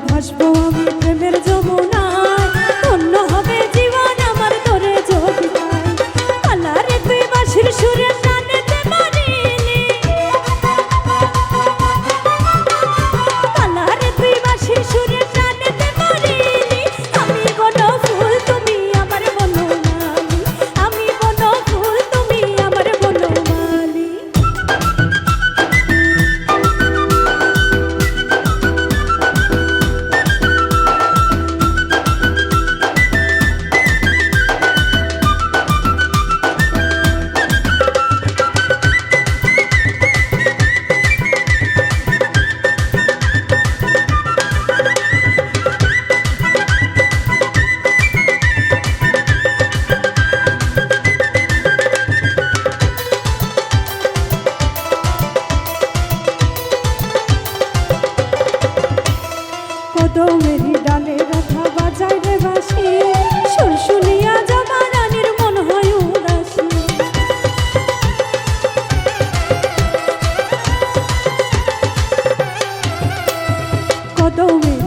ভাসবো আমি প্রেমের দৌড়ের ডালে শুনিয়া জামা রানীর মন হয় উদাসী। কদমে